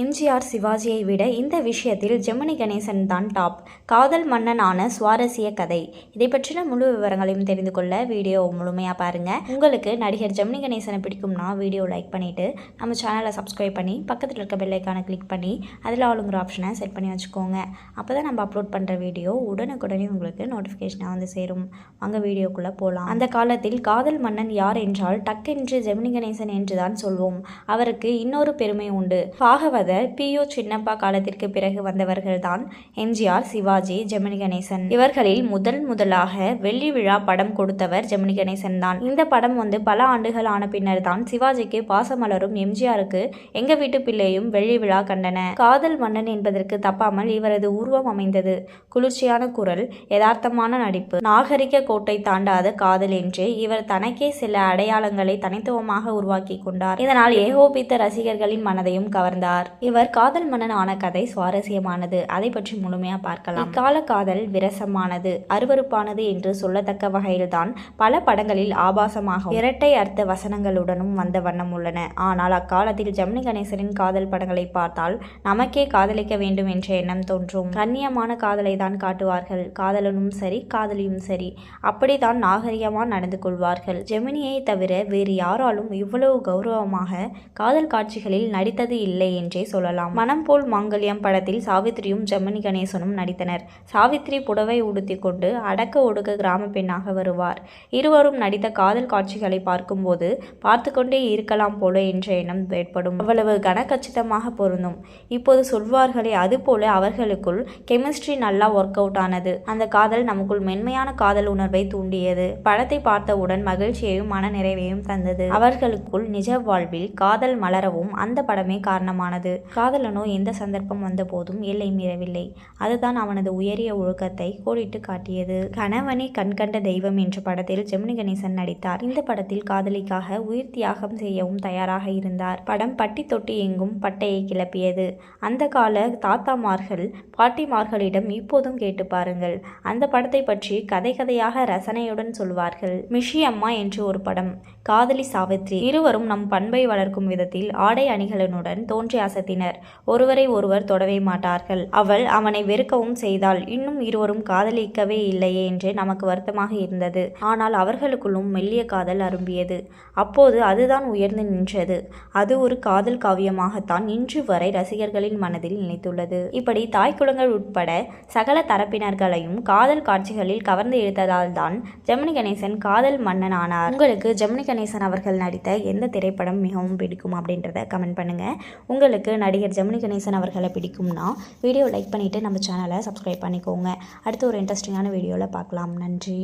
எம்ஜிஆர் சிவாஜியை விட இந்த விஷயத்தில் ஜெமினி கணேசன் தான் டாப். காதல் மன்னனான சுவாரஸ்ய கதை. இதை பற்றின முழு விவரங்களையும் தெரிந்து கொள்ள வீடியோ முழுமையாக பாருங்கள் உங்களுக்கு நடிகர் ஜெமினி கணேசனை பிடிக்கும்னா வீடியோ லைக் பண்ணிவிட்டு நம்ம சேனலை சப்ஸ்கிரைப் பண்ணி பக்கத்தில் இருக்க பெல்லைக்கான கிளிக் பண்ணி அதில் ஆளுங்கிற ஆப்ஷனை செட் பண்ணி வச்சுக்கோங்க. அப்போ தான் நம்ம அப்லோட் பண்ணுற வீடியோ உடனுக்குடனே உங்களுக்கு நோட்டிஃபிகேஷனாக வந்து சேரும். வாங்க வீடியோக்குள்ளே போகலாம் அந்த காலத்தில் காதல் மன்னன் யார் என்றால் டக்கென்று ஜெமினி கணேசன் என்று தான் சொல்வோம். அவருக்கு இன்னொரு பெருமை உண்டு. பாகவத் பி யு சின்னப்பா காலத்திற்கு பிறகு வந்தவர்கள்தான் எம்ஜிஆர் சிவாஜி ஜெமினி கணேசன். இவர்களில் முதல் முதலாக வெள்ளி விழா படம் கொடுத்தவர் ஜெமினி கணேசன் தான். இந்த படம் வந்து பல ஆண்டுகள் ஆன பின்னர் தான் சிவாஜிக்கு பாசமலரும் எம்ஜிஆருக்கு எங்க வீட்டு பிள்ளையும் வெள்ளி விழா கண்டன. காதல் மன்னன் என்பதற்கு தப்பாமல் இவரது உருவம் அமைந்தது. குளிர்ச்சியான குரல் யதார்த்தமான நடிப்பு நாகரிக கோட்டை தாண்டாத காதல் என்று இவர் தனக்கே சில அடையாளங்களை தனித்துவமாக உருவாக்கி கொண்டார். இதனால் ஏகோபித்த ரசிகர்களின் மனதையும் கவர்ந்தார். இவர் காதல் மன்னன் ஆன கதை சுவாரஸ்யமானது. அதை பற்றி முழுமையா பார்க்கலாம். இக்கால காதல் விரசமானது அருவருப்பானது என்று சொல்லத்தக்க வகையில்தான் பல படங்களில் ஆபாசமாக இரட்டை அர்த்த வசனங்களுடனும் வந்த வண்ணம் உள்ளன. ஆனால் அக்காலத்தில் ஜெமினி கணேசனின் காதல் படங்களை பார்த்தால் நமக்கே காதலிக்க வேண்டும் என்ற எண்ணம் தோன்றும். கண்ணியமான காதலை தான் காட்டுவார்கள். காதலனும் சரி காதலியும் சரி. அப்படித்தான் நாகரிகமாக நடந்து கொள்வார்கள். ஜெமினியை தவிர வேறு யாராலும் இவ்வளவு கௌரவமாக காதல் காட்சிகளில் நடித்தது இல்லை என்று சொல்லலாம். மனம் போல் மாங்கல்யம் படத்தில் சாவித்ரியும் ஜெமினி கணேசனும் நடித்தனர். சாவித்ரி புடவை உடுத்தி கொண்டு அடக்க ஒடுக்க கிராம பெண்ணாக வருவார். இருவரும் நடித்த காதல் காட்சிகளை பார்க்கும்போது பார்த்து கொண்டே இருக்கலாம் போல என்ற எண்ணம் ஏற்படும். அவ்வளவு கனக்கச்சிதமாக பொருந்தும். இப்போது சொல்வார்களே அதுபோல அவர்களுக்குள் கெமிஸ்ட்ரி நல்லா ஒர்க் அவுட் ஆனது. அந்த காதல் நமக்குள் மென்மையான காதல் உணர்வை தூண்டியது. படத்தை பார்த்தவுடன் மகிழ்ச்சியையும் மன நிறைவையும் தந்தது. அவர்களுக்குள் நிஜ வாழ்வில் காதல் மலரவும் அந்த படமே காரணமானது. காதலனோ எந்த சந்தர்ப்பம் வந்த போதும் எல்லை மீறவில்லை. அதுதான் அவனது உயரிய ஒழுக்கத்தை கோடிட்டு காட்டியது. கணவனே கண்கண்ட தெய்வம் என்ற படத்தில் ஜெமினி கணேசன் நடித்தார். இந்த படத்தில் காதலிக்காக உயிர் தியாகம் செய்யவும் தயாராக இருந்தார். படம் பட்டி தொட்டி எங்கும் பட்டையை கிளப்பியது. அந்த கால தாத்தாமார்கள் பாட்டிமார்களிடம் இப்போதும் கேட்டு பாருங்கள். அந்த படத்தை பற்றி கதை கதையாக ரசனையுடன் சொல்வார்கள். மிஷி அம்மா என்று ஒரு படம். காதலி சாவித்ரி. இருவரும் நம் பண்பை வளர்க்கும் விதத்தில் ஆடை அணிகளுடன் தோன்றி அசத்தினர். ஒருவரை ஒருவர் தொடவே மாட்டார்கள். அவள் அவனை வெறுக்கவும் செய்தாள். இன்னும் இருவரும் காதலிக்கவே இல்லையே என்று நமக்கு வருத்தமாக இருந்தது. ஆனால் அவர்களுக்குள்ளும் மெல்லிய காதல் அரும்பியது. அப்போது அதுதான் உயர்ந்து நின்றது. அது ஒரு காதல் காவியமாகத்தான் இன்று வரை ரசிகர்களின் மனதில் நினைத்துள்ளது இப்படி தாய்க்குளங்கள் உட்பட சகல தரப்பினர்களையும் காதல் காட்சிகளில் கவர்ந்து இழுத்ததால் தான் ஜெமினி கணேசன் காதல் மன்னன் ஆனார் உங்களுக்கு ஜெமினி கணேசன் அவர்கள் நடித்த எந்த திரைப்படம் மிகவும் பிடிக்கும் அப்படின்றத கமெண்ட் பண்ணுங்க. உங்களுக்கு உங்களுக்கு நடிகர் ஜெமினி கணேசன் அவர்களை பிடிக்கும்னா வீடியோ லைக் பண்ணிவிட்டு நம்ம சேனலை சப்ஸ்கிரைப் பண்ணிக்கோங்க. அடுத்து ஒரு இன்ட்ரெஸ்டிங்கான வீடியோவில் பார்க்கலாம். நன்றி.